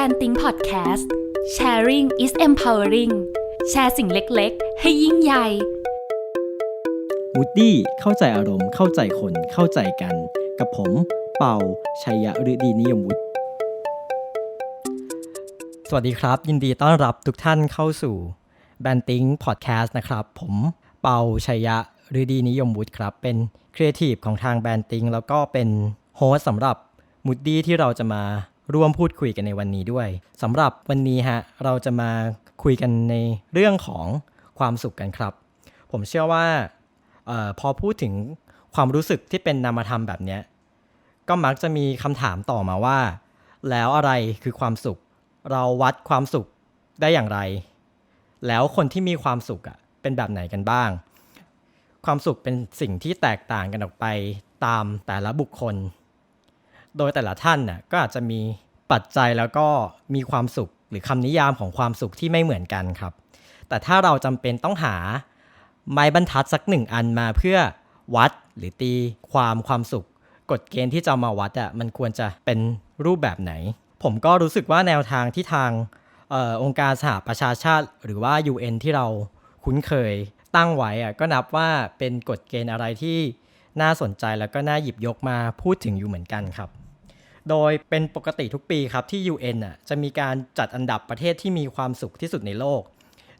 Brand Think Podcast Sharing is empowering แชร์สิ่งเล็กๆ ให้ยิ่งใหญ่วูดดี้เข้าใจอารมณ์เข้าใจคนเข้าใจกัน กับผมเป่าชัยยะฤดีนิยมวุฒิสวัสดีครับ ยินดีต้อนรับทุกท่านเข้าสู่ b a n t i n g Podcast นะครับ ผมเป่าชัยยะฤดีนิยมวุฒิครับ เป็นครีเอทีฟของทาง b a n t i n g แล้วก็เป็นโฮสต์สำหรับมูดดี้ที่เราจะมา ร่วมพูดคุยกันในวันนี้ด้วยสำหรับวันนี้ฮะเราจะมาคุยกันในเรื่องของความสุขกันครับ ผมเชื่อว่าออพอพูดถึงความรู้สึกที่เป็นนามธรรมแบบนี้ก็มักจะมีคำถามต่อมาว่า แล้วอะไรคือความสุข เราวัดความสุขได้อย่างไร แล้วคนที่มีความสุขอะเป็นแบบไหนกันบ้าง ความสุขเป็นสิ่งที่แตกต่างกันออกไปตามแต่ละบุคคล โดยแต่ละท่านน่ะก็อาจจะมีปัจจัยแล้วก็มีความสุขหรือคำนิยามของความสุขที่ไม่เหมือนกันครับ แต่ถ้าเราจำเป็นต้องหาไม้บรรทัดสักหนึ่งอันมาเพื่อวัดหรือตีความความสุข กฎเกณฑ์ที่จะมาวัดอะมันควรจะเป็นรูปแบบไหน ผมก็รู้สึกว่าแนวทางที่ทางออองค์การสหประชาชาติ หรือว่า UN ที่เราคุ้นเคยตั้งไว้อะก็นับว่าเป็นกฎเกณฑ์อะไรที่น่าสนใจแล้วก็น่าหยิบยกมาพูดถึงอยู่เหมือนกันครับ โดยเป็นปกติทุกปีครับที่ UN อะจะมีการจัดอันดับประเทศที่มีความสุขที่สุดในโลก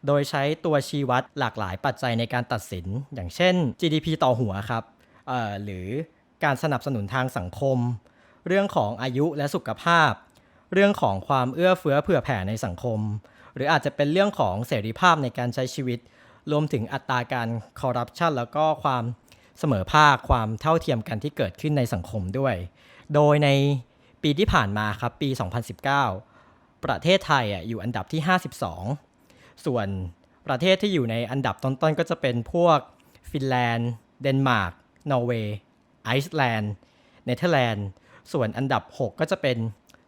โดยใช้ตัวชี้วัดหลากหลายปัจจัยในการตัดสิน อย่างเช่น GDP ต่อหัวครับหรือการสนับสนุนทางสังคม เรื่องของอายุและสุขภาพ เรื่องของความเอื้อเฟื้อเผื่อแผ่ในสังคม หรืออาจจะเป็นเรื่องของเสรีภาพในการใช้ชีวิต รวมถึงอัตราการคอร์รัปชันแล้วก็ความเสมอภาคความเท่าเทียมกันที่เกิดขึ้นในสังคมด้วย โดยใน ปีที่ผ่านมาครับปี 2019 ประเทศไทยอะอยู่อันดับที่ 52 ส่วนประเทศที่อยู่ในอันดับต้นๆ ก็จะเป็นพวกฟินแลนด์ เดนมาร์ก นอร์เวย์ ไอซ์แลนด์ เนเธอร์แลนด์ ส่วนอันดับ 6 ก็จะเป็น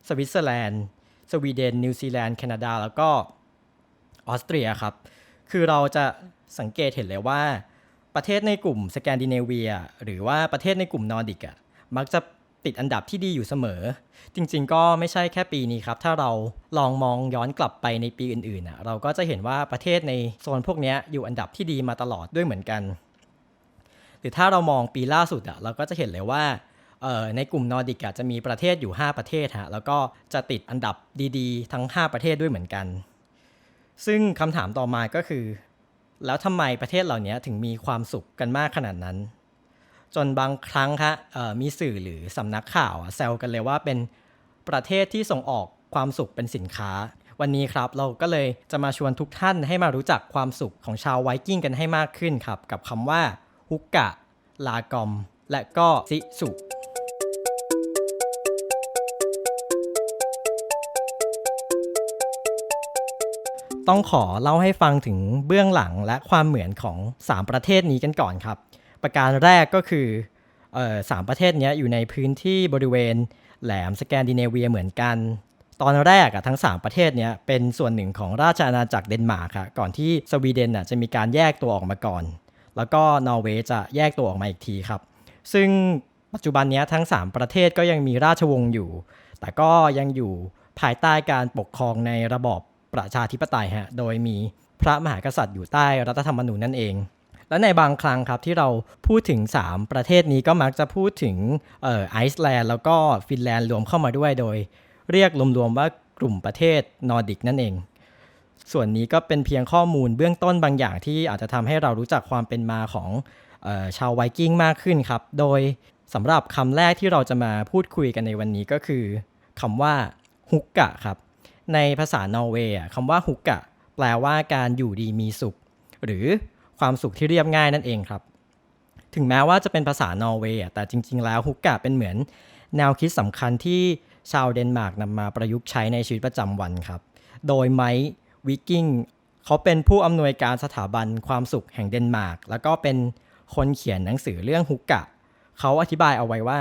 สวิตเซอร์แลนด์ สวีเดน นิวซีแลนด์ แคนาดา แล้วก็ออสเตรียครับ คือเราจะสังเกตเห็นเลยว่า ประเทศในกลุ่มสแกนดิเนเวีย หรือว่าประเทศในกลุ่มนอร์ดิกอะมักจะ ติดอันดับที่ดีอยู่เสมอ จริง ๆ ก็ไม่ใช่แค่ปีนี้ครับ ถ้าเราลองมองย้อนกลับไปในปีอื่นๆน่ะเราก็จะเห็นว่าประเทศในโซนพวกนี้อยู่อันดับที่ดีมาตลอดด้วยเหมือนกัน หรือถ้าเรามองปีล่าสุดอะเราก็จะเห็นเลยว่าในกลุ่มนอร์ดิกจะมีประเทศอยู่ 5 ประเทศฮะแล้วก็จะติดอันดับดีๆ ทั้ง 5 ประเทศด้วยเหมือนกัน ซึ่งคำถามต่อมาก็คือ แล้วทำไมประเทศเหล่านี้ถึงมีความสุขกันมากขนาดนั้น จนบางครั้งฮะมีสื่อหรือสำนักข่าวแซวกันเลยว่าเป็นประเทศที่ส่งออกความสุขเป็นสินค้า วันนี้ครับเราก็เลยจะมาชวนทุกท่านให้มารู้จักความสุขของชาวไวกิ้งกันให้มากขึ้นครับ กับคำว่าฮุกกะ ลากอม และก็ซิสุต้องขอเล่าให้ฟังถึงเบื้องหลังและความเหมือนของ 3 ประเทศนี้กันก่อนครับ ประการแรกก็คืออสามประเทศนี้อยู่ในพื้นที่บริเวณแหลมสแกนดิเนเวียเหมือนกัน ตอนแรกอะทั้ง 3 ประเทศเนี้ยเป็นส่วนหนึ่งของราชอาณาจักรเดนมาร์กค่ะก่อนที่สวีเดนอะจะมีการแยกตัวออกมาก่อน แล้วก็นอร์เวย์จะแยกตัวออกมาอีกทีครับ ซึ่งปัจจุบันนี้ทั้ง 3 ประเทศก็ยังมีราชวงศ์อยู่ แต่ก็ยังอยู่ภายใต้การปกครองในระบอบประชาธิปไตยฮะโดยมีพระมหากษัตริย์อยู่ใต้รัฐธรรมนูญนั่นเอง และในบางครั้งครับที่เราพูดถึง 3 ประเทศนี้ก็มักจะพูดถึงออไอซ์แลนด์แล้วก็ฟินแลนด์รวมเข้ามาด้วยโดย เรียกรวมๆว่ากลุ่มประเทศนอร์ดิกนั่นเอง ส่วนนี้ก็เป็นเพียงข้อมูลเบื้องต้นบางอย่างที่อาจจะทำให้เรารู้จักความเป็นมาของออชาวไวกิ้งมากขึ้นครับ โดยสำหรับคำแรกที่เราจะมาพูดคุยกันในวันนี้ก็คือคำว่าฮุกกะครับ ในภาษานอร์เวย์คำว่าฮุกกะแปลว่าการอยู่ดีมีสุข หรือ ความสุขที่เรียบง่ายนั่นเองครับ ถึงแม้ว่าจะเป็นภาษานอร์เวย์แต่จริง ๆ แล้วฮุกกะเป็นเหมือน แนวคิดสำคัญที่ชาวเดนมาร์กนำมาประยุกต์ใช้ในชีวิตประจำวันครับ โดยไมค์วิกกิ้งเขาเป็นผู้อำนวยการสถาบันความสุขแห่งเดนมาร์กแล้วก็เป็นคนเขียนหนังสือเรื่องฮุกกะ เขาอธิบายเอาไว้ว่า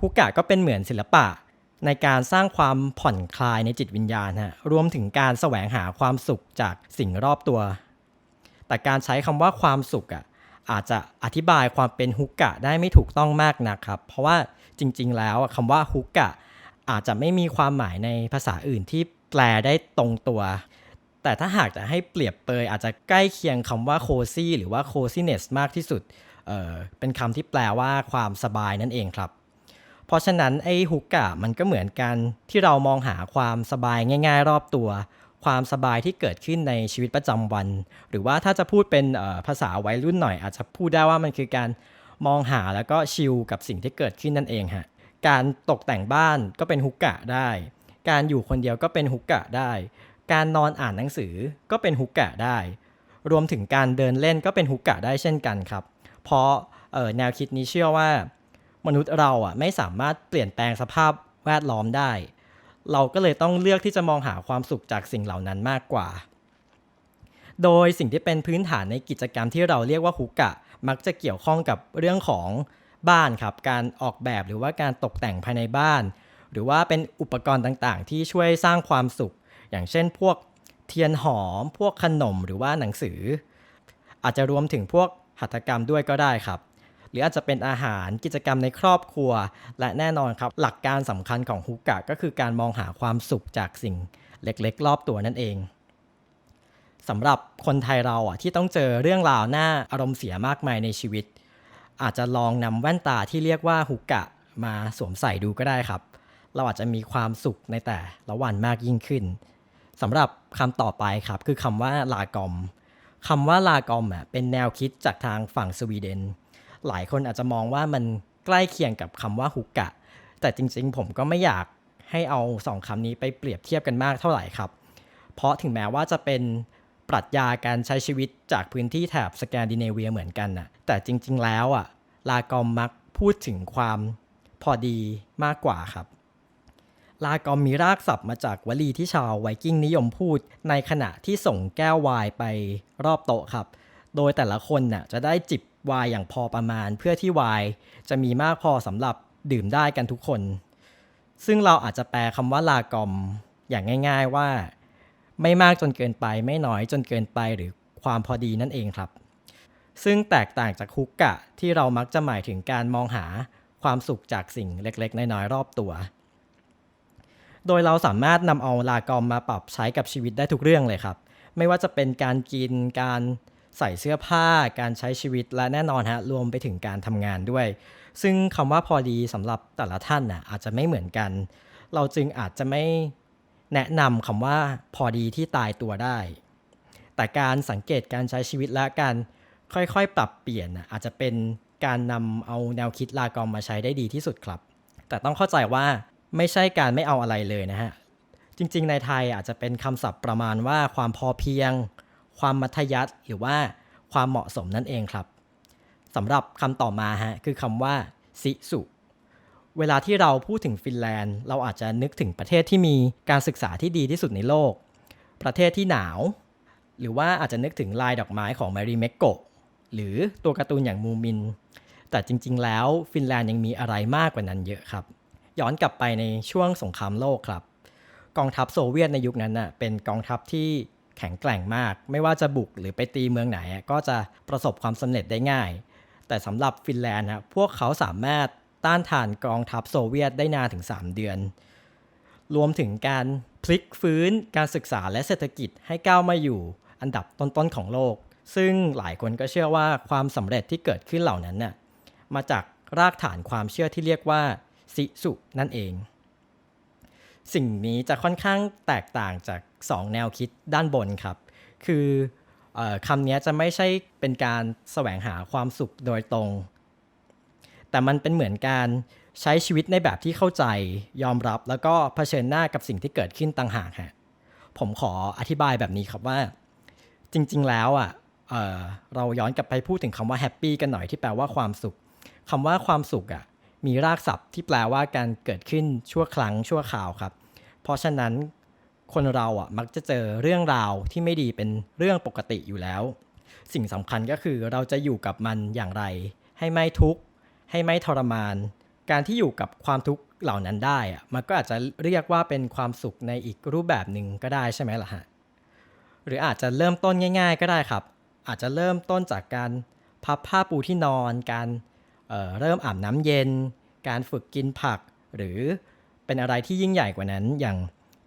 ฮุกกะก็เป็นเหมือนศิลปะในการสร้างความผ่อนคลายในจิตวิญญาณฮะรวมถึงการแสวงหาความสุขจากสิ่งรอบตัว แต่การใช้คำว่าความสุขอะอาจจะอธิบายความเป็นฮุกกะได้ไม่ถูกต้องมากนักครับ เพราะว่าจริง ๆ แล้วคำว่าฮุกกะอาจจะไม่มีความหมายในภาษาอื่นที่แปลได้ตรงตัว แต่ถ้าหากจะให้เปรียบเปยอาจจะใกล้เคียงคำว่า cozy หรือว่า coziness มากที่สุดเเป็นคำที่แปลว่าความสบายนั่นเองครับ เพราะฉะนั้นไอ้ฮุกกะมันก็เหมือนกันที่เรามองหาความสบายง่าย ๆ รอบตัว ความสบายที่เกิดขึ้นในชีวิตประจำวัน หรือว่าถ้าจะพูดเป็นภาษาวัยรุ่นหน่อย อาจจะพูดได้ว่ามันคือการมองหาแล้วก็ชิลกับสิ่งที่เกิดขึ้นนั่นเองฮะการตกแต่งบ้านก็เป็นฮุกกะได้ การอยู่คนเดียวก็เป็นฮุกกะได้ การนอนอ่านหนังสือก็เป็นฮุกกะได้ รวมถึงการเดินเล่นก็เป็นฮุกกะได้เช่นกันครับ เพราะแนวคิดนี้เชื่อว่า มนุษย์เราอะไม่สามารถเปลี่ยนแปลงสภาพแวดล้อมได้ เราก็เลยต้องเลือกที่จะมองหาความสุขจากสิ่งเหล่านั้นมากกว่า โดยสิ่งที่เป็นพื้นฐานในกิจกรรมที่เราเรียกว่าฮุกกะ มักจะเกี่ยวข้องกับเรื่องของบ้านครับ การออกแบบหรือว่าการตกแต่งภายในบ้าน หรือว่าเป็นอุปกรณ์ต่างๆ ที่ช่วยสร้างความสุข อย่างเช่น พวกเทียนหอม พวกขนมหรือว่าหนังสือ อาจจะรวมถึงพวกหัตถกรรมด้วยก็ได้ครับ รืออาจจะเป็นอาหารกิจกรรมในครอบครัว และแน่นอนครับ หลักการสำคัญของฮุกกะก็คือการมองหาความสุขจากสิ่งเล็กๆ รอบตัวนั่นเองสำหรับคนไทยเราอะที่ต้องเจอเรื่องราวหน่าอารมณ์เสียมากมายในชีวิต อาจจะลองนำแว่นตาที่เรียกว่าฮุกกะมาสวมใส่ดูก็ได้ครับ เราอาจจะมีความสุขในแต่ละวันมากยิ่งขึ้นสำหรับคำต่อไปครับคือคำว่าลากอมคำว่าลากอมอะเป็นแนวคิดจากทางฝั่งสวีเดน หลายคนอาจจะมองว่ามันใกล้เคียงกับคำว่าฮุกกะ แต่จริงๆ ผมก็ไม่อยากให้เอาสองคำนี้ไปเปรียบเทียบกันมากเท่าไหร่ครับ เพราะถึงแม้ว่าจะเป็นปรัชญาการใช้ชีวิตจากพื้นที่แถบสแกนดิเนเวียเหมือนกันน่ะแต่จริง ๆ แล้วอะลากอมมักพูดถึงความพอดีมากกว่าครับ ลากอมมีรากศัพท์มาจากวลีที่ชาวไวกิ้งนิยมพูด ในขณะที่ส่งแก้วไวน์ไปรอบโต๊ะครับ โดยแต่ละคนน่ะจะได้จิบไวน์อย่างพอประมาณ เพื่อที่ไวน์จะมีมากพอสำหรับดื่มได้กันทุกคน ซึ่งเราอาจจะแปลคำว่าลากอมอย่างง่าย ๆว่า ไม่มากจนเกินไป ไม่น้อยจนเกินไปหรือความพอดีนั่นเองครับ ซึ่งแตกต่างจากฮุกกะที่เรามักจะหมายถึงการมองหาความสุขจากสิ่งเล็กๆ น้อยๆรอบตัว โดยเราสามารถนำเอาลากอมมาปรับใช้กับชีวิตได้ทุกเรื่องเลยครับ ไม่ว่าจะเป็นการกินการ ใส่เสื้อผ้าการใช้ชีวิตและแน่นอนฮะรวมไปถึงการทำงานด้วย ซึ่งคำว่าพอดีสำหรับแต่ละท่านน่ะอาจจะไม่เหมือนกัน เราจึงอาจจะไม่แนะนำคำว่าพอดีที่ตายตัวได้ แต่การสังเกตการใช้ชีวิตและการค่อยๆ ปรับเปลี่ยนน่ะอาจจะเป็นการนำเอาแนวคิดลากอมมาใช้ได้ดีที่สุดครับ แต่ต้องเข้าใจว่าไม่ใช่การไม่เอาอะไรเลยนะฮะ จริงๆ ในไทยอาจจะเป็นคำศัพท์ประมาณว่าความพอเพียง ความมัธยัสถ์หรือว่าความเหมาะสมนั่นเองครับสำหรับคำต่อมาฮะคือคำว่าซิสุเวลาที่เราพูดถึงฟินแลนด์ เราอาจจะนึกถึงประเทศที่มีการศึกษาที่ดีที่สุดในโลก ประเทศที่หนาว หรือว่าอาจจะนึกถึงลายดอกไม้ของแมรีเมกโกหรือตัวการ์ตูนอย่างมูมิน แต่จริง ๆ แล้วฟินแลนด์ยังมีอะไรมากกว่านั้นเยอะครับ ย้อนกลับไปในช่วงสงครามโลกครับ กองทัพโซเวียตในยุคนั้นน่ะเป็นกองทัพที่ แข็งแกร่งมาก ไม่ว่าจะบุกหรือไปตีเมืองไหน ก็จะประสบความสำเร็จได้ง่าย แต่สำหรับฟินแลนด์นะพวกเขาสามารถต้านทานกองทัพโซเวียตได้นานถึง 3 เดือน รวมถึงการพลิกฟื้นการศึกษาและเศรษฐกิจให้ก้าวมาอยู่อันดับต้นๆของโลก ซึ่งหลายคนก็เชื่อว่าความสำเร็จที่เกิดขึ้นเหล่านั้นน่ะมาจากรากฐานความเชื่อที่เรียกว่า สิสุนั่นเอง สิ่งนี้จะค่อนข้างแตกต่างจาก 2 แนวคิดด้านบนครับ คืออคำนี้จะไม่ใช่เป็นการแสวงหาความสุขโดยตรง แต่มันเป็นเหมือนการใช้ชีวิตในแบบที่เข้าใจ ยอมรับแล้วก็เผชิญหน้ากับสิ่งที่เกิดขึ้นต่างหากฮะผมขออธิบายแบบนี้ครับว่า จริง ๆ แล้วอะเออเราย้อนกลับไปพูดถึงคำว่าแฮปปี้กันหน่อยที่แปลว่าความสุขคำว่าความสุขอะ มีรากศัพท์ที่แปลว่าการเกิดขึ้นชั่วครั้งชั่วคราวครับ เพราะฉะนั้นคนเราอะมักจะเจอเรื่องราวที่ไม่ดีเป็นเรื่องปกติอยู่แล้ว สิ่งสำคัญก็คือเราจะอยู่กับมันอย่างไร ให้ไม่ทุกข์ ให้ไม่ทรมาน การที่อยู่กับความทุกข์เหล่านั้นได้อะมันก็อาจจะเรียกว่าเป็นความสุขในอีกรูปแบบหนึ่งก็ได้ใช่ไหมล่ะฮะหรืออาจจะเริ่มต้นง่าย ๆ ก็ได้ครับ อาจจะเริ่มต้นจากการพับผ้าปูที่นอน การ เเริ่มอาบน้ำเย็น การฝึกกินผัก หรือเป็นอะไรที่ยิ่งใหญ่กว่านั้น อย่าง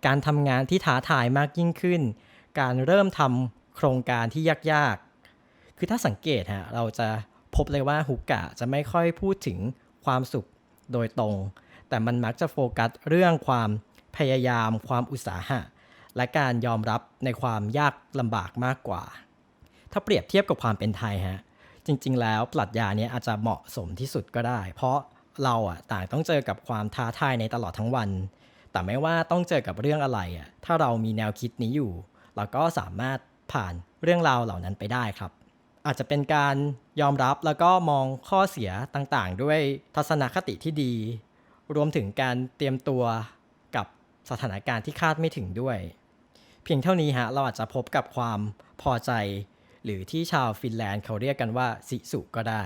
การทำงานที่ท้าทายมากยิ่งขึ้น การเริ่มทำโครงการที่ยากๆ คือถ้าสังเกตฮะเราจะพบเลยว่าฮุกกะจะไม่ค่อยพูดถึงความสุขโดยตรง แต่มันมักจะโฟกัสเรื่องความพยายาม ความอุตสาหะ และการยอมรับในความยากลำบากมากกว่า ถ้าเปรียบเทียบกับความเป็นไทยฮะ จริง ๆ แล้วปรัชญาเนี้อาจจะเหมาะสมที่สุดก็ได้ เพราะเราอะต่างต้องเจอกับความท้าทายในตลอดทั้งวัน แต่ไม่ว่าต้องเจอกับเรื่องอะไรอะถ้าเรามีแนวคิดนี้อยู่ เราก็สามารถผ่านเรื่องราวเหล่านั้นไปได้ครับ อาจจะเป็นการยอมรับแล้วก็มองข้อเสียต่างๆ ด้วยทัศนคติที่ดี รวมถึงการเตรียมตัวกับสถานการณ์ที่คาดไม่ถึงด้วย เพียงเท่านี้ฮะเราอาจจะพบกับความพอใจ หรือที่ชาวฟินแลนด์เขาเรียกกันว่าสิสุก็ได้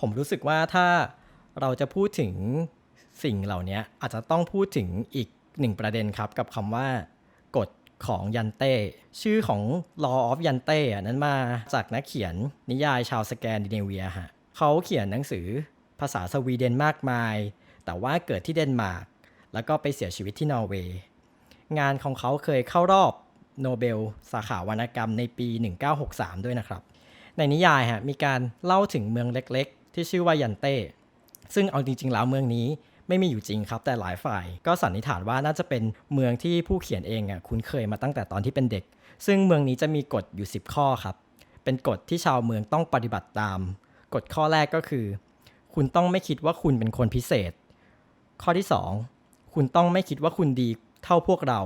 ผมรู้สึกว่าถ้าเราจะพูดถึงสิ่งเหล่านี้อาจจะต้องพูดถึงอีกหนึ่งประเด็นครับกับคำว่ากฎของยันเต้ชื่อของ Law of ยันเต้นั้นมาจากนักเขียนนิยายชาวสแกนดิเนเวียฮะเขาเขียนหนังสือภาษาสวีเดนมากมาย แต่ว่าเกิดที่เดนมาร์กแล้วก็ไปเสียชีวิตที่นอร์เวย์งานของเขาเคยเข้ารอบ โนเบล สาขาวรรณกรรมในปี 1963 ด้วยนะครับ ในนิยายฮะมีการเล่าถึงเมืองเล็กๆ ที่ชื่อว่ายันเต้ ซึ่งเอาจริง ๆ แล้วเมืองนี้ไม่มีอยู่จริงครับ แต่หลายฝ่ายก็สันนิษฐานว่าน่าจะเป็นเมืองที่ผู้เขียนเองอะคุ้นเคยมาตั้งแต่ตอนที่เป็นเด็ก ซึ่งเมืองนี้จะมีกฎอยู่ 10 ข้อครับ เป็นกฎที่ชาวเมืองต้องปฏิบัติตาม กฎข้อแรกก็คือ คุณต้องไม่คิดว่าคุณเป็นคนพิเศษ ข้อที่ 2 คุณต้องไม่คิดว่าคุณดีเท่าพวกเรา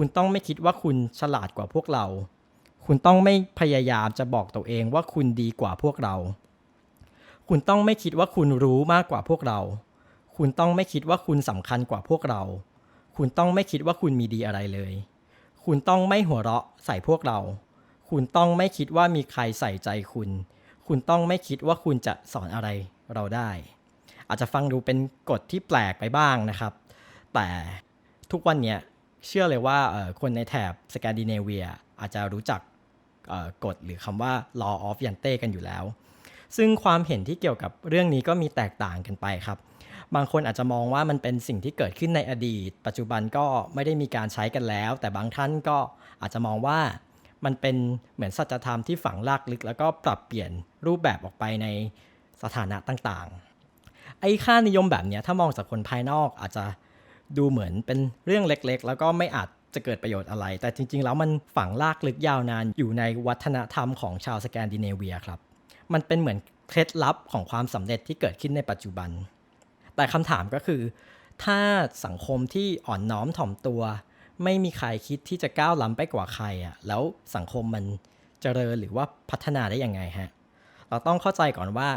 คุณต้องไม่คิดว่าคุณฉลาดกว่าพวกเรา คุณต้องไม่พยายามจะบอกตัวเองว่าคุณดีกว่าพวกเรา คุณต้องไม่คิดว่าคุณรู้มากกว่าพวกเรา คุณต้องไม่คิดว่าคุณสำคัญกว่าพวกเรา คุณต้องไม่คิดว่าคุณมีดีอะไรเลย คุณต้องไม่หัวเราะใส่พวกเรา คุณต้องไม่คิดว่ามีใครใส่ใจคุณ คุณต้องไม่คิดว่าคุณจะสอนอะไรเราได้ อาจจะฟังดูเป็นกฎที่แปลกไปบ้างนะครับ แต่ทุกวันเนี้ย เชื่อเลยว่าคนในแถบสแกนดิเนเวียอาจจะรู้จักกฎหรือคำว่า law of yante กันอยู่แล้ว ซึ่งความเห็นที่เกี่ยวกับเรื่องนี้ก็มีแตกต่างกันไปครับ บางคนอาจจะมองว่ามันเป็นสิ่งที่เกิดขึ้นในอดีต ปัจจุบันก็ไม่ได้มีการใช้กันแล้ว แต่บางท่านก็อาจจะมองว่ามันเป็นเหมือนสัจธรรมที่ฝังลากลึก แล้วก็ปรับเปลี่ยนรูปแบบออกไปในสถานะต่างๆ ไอ้ค่านิยมแบบนี้ถ้ามองจากคนภายนอกอาจจะ ดูเหมือนเป็นเรื่องเล็กๆ แล้วก็ไม่อาจจะเกิดประโยชน์อะไร แต่จริง ๆ แล้วมันฝังลากลึกยาวนานอยู่ในวัฒนธรรมของชาวสแกนดิเนเวียครับ มันเป็นเหมือนเคล็ดลับของความสำเร็จที่เกิดขึ้นในปัจจุบัน แต่คำถามก็คือ ถ้าสังคมที่อ่อนน้อมถ่อมตัว ไม่มีใครคิดที่จะก้าวล้ำไปกว่าใครอะ แล้วสังคมมันเจริญหรือว่าพัฒนาได้ยังไงฮะ เราต้องเข้าใจก่อนว่า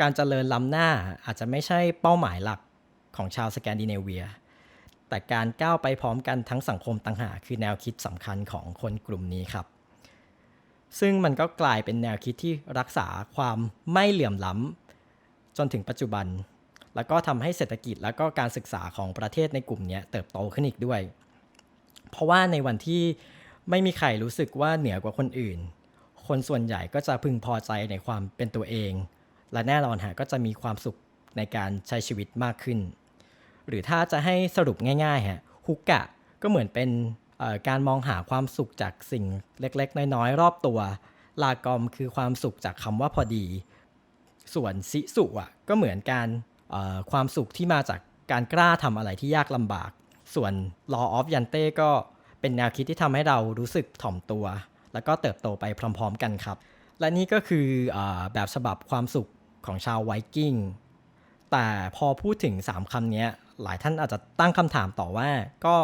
การเจริญล้ำหน้าอาจจะไม่ใช่เป้าหมายหลักของชาวสแกนดิเนเวีย แต่การก้าวไปพร้อมกันทั้งสังคมต่างหากคือแนวคิดสำคัญของคนกลุ่มนี้ครับ ซึ่งมันก็กลายเป็นแนวคิดที่รักษาความไม่เหลื่อมล้ำจนถึงปัจจุบัน แล้วก็ทำให้เศรษฐกิจแล้วก็การศึกษาของประเทศในกลุ่มนี้เติบโตขึ้นอีกด้วย เพราะว่าในวันที่ไม่มีใครรู้สึกว่าเหนือกว่าคนอื่น คนส่วนใหญ่ก็จะพึงพอใจในความเป็นตัวเอง และแน่นอนฮะก็จะมีความสุขในการใช้ชีวิตมากขึ้น หรือถ้าจะให้สรุปง่ายๆฮะฮุกกะก็เหมือนเป็นการมองหาความสุขจากสิ่งเล็กๆ น้อยๆ รอบตัว ลากอมคือความสุขจากคำว่าพอดี ส่วนซิสุอะก็เหมือนการความสุขที่มาจากการกล้าทำอะไรที่ยากลำบาก ส่วน law of yante ก็เป็นแนวคิดที่ทำให้เรารู้สึกถ่อมตัว แล้วก็เติบโตไปพร้อม ๆ กันครับ และนี่ก็คืออแบบฉบับความสุขของชาวไวกิ้งแต่พอพูดถึง 3คำนี้ หลายท่านอาจจะตั้งคำถามต่อว่า ก็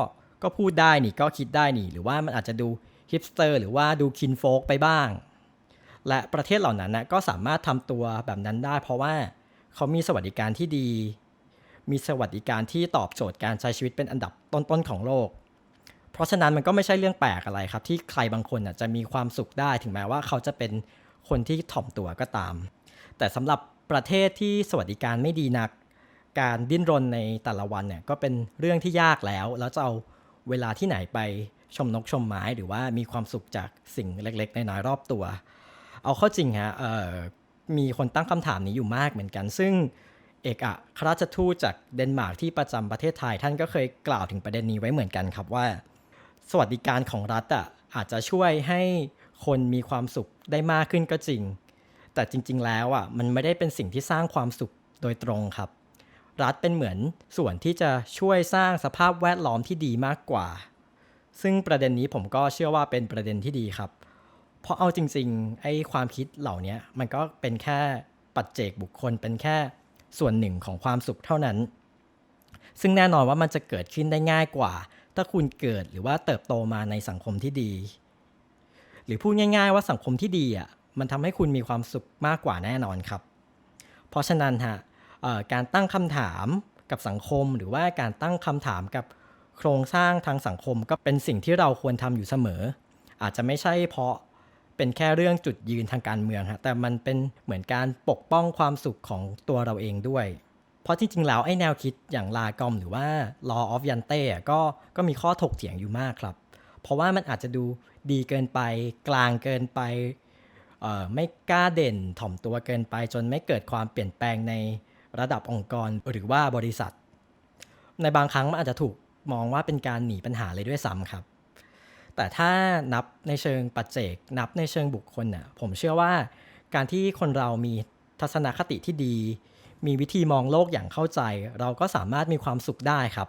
ก็พูดได้นี่ก็คิดได้นี่ หรือว่ามันอาจจะดูฮิปสเตอร์หรือว่าดูคินโฟกไปบ้าง และประเทศเหล่านั้นนะก็สามารถทำตัวแบบนั้นได้ เพราะว่าเขามีสวัสดิการที่ดี มีสวัสดิการที่ตอบโจทย์การใช้ชีวิตเป็นอันดับต้นๆของโลก เพราะฉะนั้นมันก็ไม่ใช่เรื่องแปลกอะไรครับ ที่ใครบางคนนะจะมีความสุขได้ถึงแม้ว่าเขาจะเป็นคนที่ถ่อมตัวก็ตาม แต่สำหรับประเทศที่สวัสดิการไม่ดีนัก การดิ้นรนในแต่ละวันเนี่ยก็เป็นเรื่องที่ยากแล้ว แล้วจะเอาเวลาที่ไหนไปชมนกชมไม้หรือว่ามีความสุขจากสิ่งเล็กๆ ในน้อยรอบตัว เอาเข้าจริงฮะมีคนตั้งคำถามนี้อยู่มากเหมือนกัน ซึ่งเอกอัครราชทูตจากเดนมาร์กที่ประจำประเทศไทยท่านก็เคยกล่าวถึงประเด็นนี้ไว้เหมือนกันครับว่า สวัสดิการของรัฐอะอาจจะช่วยให้คนมีความสุขได้มากขึ้นก็จริง แต่จริง ๆ แล้วอะมันไม่ได้เป็นสิ่งที่สร้างความสุขโดยตรงครับ รัฐเป็นเหมือนส่วนที่จะช่วยสร้างสภาพแวดล้อมที่ดีมากกว่า ซึ่งประเด็นนี้ผมก็เชื่อว่าเป็นประเด็นที่ดีครับ เพราะเอาจริงๆไอ้ความคิดเหล่านี้มันก็เป็นแค่ปัจเจกบุคคลเป็นแค่ส่วนหนึ่งของความสุขเท่านั้น ซึ่งแน่นอนว่ามันจะเกิดขึ้นได้ง่ายกว่า ถ้าคุณเกิดหรือว่าเติบโตมาในสังคมที่ดี หรือพูดง่าย ๆ ว่าสังคมที่ดีอะมันทำให้คุณมีความสุขมากกว่าแน่นอนครับ เพราะฉะนั้นฮะ การตั้งคำถามกับสังคม หรือว่าการตั้งคำถามกับโครงสร้างทางสังคมก็เป็นสิ่งที่เราควรทำอยู่เสมอ อาจจะไม่ใช่เพราะเป็นแค่เรื่องจุดยืนทางการเมืองฮะแต่มันเป็นเหมือนการปกป้องความสุขของตัวเราเองด้วย เพราะจริงๆแล้วไอ้แนวคิดอย่างลากอมหรือว่า law of Yante อ่ก็ก็มีข้อถกเถียงอยู่มากครับ เพราะว่ามันอาจจะดูดีเกินไป กลางเกินไปไม่กล้าเด่นถ่อมตัวเกินไปจนไม่เกิดความเปลี่ยนแปลงใน ระดับองค์กรหรือว่าบริษัท ในบางครั้งมันอาจจะถูกมองว่าเป็นการหนีปัญหาเลยด้วยซ้ำครับ แต่ถ้านับในเชิงปัจเจก นับในเชิงบุคคลน่ะผมเชื่อว่าการที่คนเรามีทัศนคติที่ดี มีวิธีมองโลกอย่างเข้าใจ เราก็สามารถมีความสุขได้ครับ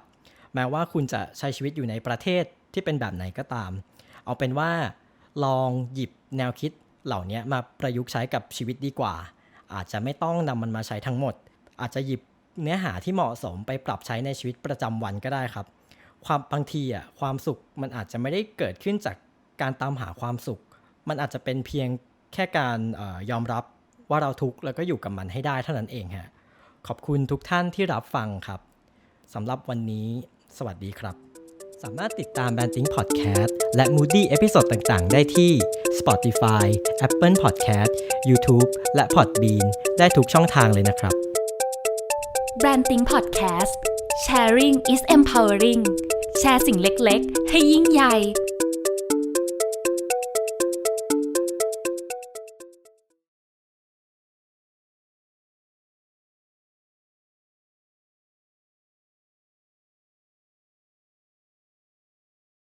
แม้ว่าคุณจะใช้ชีวิตอยู่ในประเทศที่เป็นแบบไหนก็ตาม เอาเป็นว่าลองหยิบแนวคิดเหล่านี้มาประยุกต์ใช้กับชีวิตดีกว่า อาจจะไม่ต้องนำมันมาใช้ทั้งหมด อาจจะหยิบเนื้อหาที่เหมาะสมไปปรับใช้ในชีวิตประจำวันก็ได้ครับ ความบางทีอะความสุขมันอาจจะไม่ได้เกิดขึ้นจากการตามหาความสุข มันอาจจะเป็นเพียงแค่การออยอมรับว่าเราทุกข์แล้วก็อยู่กับมันให้ได้เท่านั้นเองฮะขอบคุณทุกท่านที่รับฟังครับสำหรับวันนี้ สวัสดีครับ สามารถติดตาม b a n t i n g Podcast และ Moody เอพิโซดต่างๆ ได้ที่ Spotify, Apple Podcast, YouTube และ Podbean ได้ทุกช่องทางเลยนะครับ Branding Podcast Sharing is empowering แชร์สิ่งเล็ก ๆ ให้ยิ่งใหญ่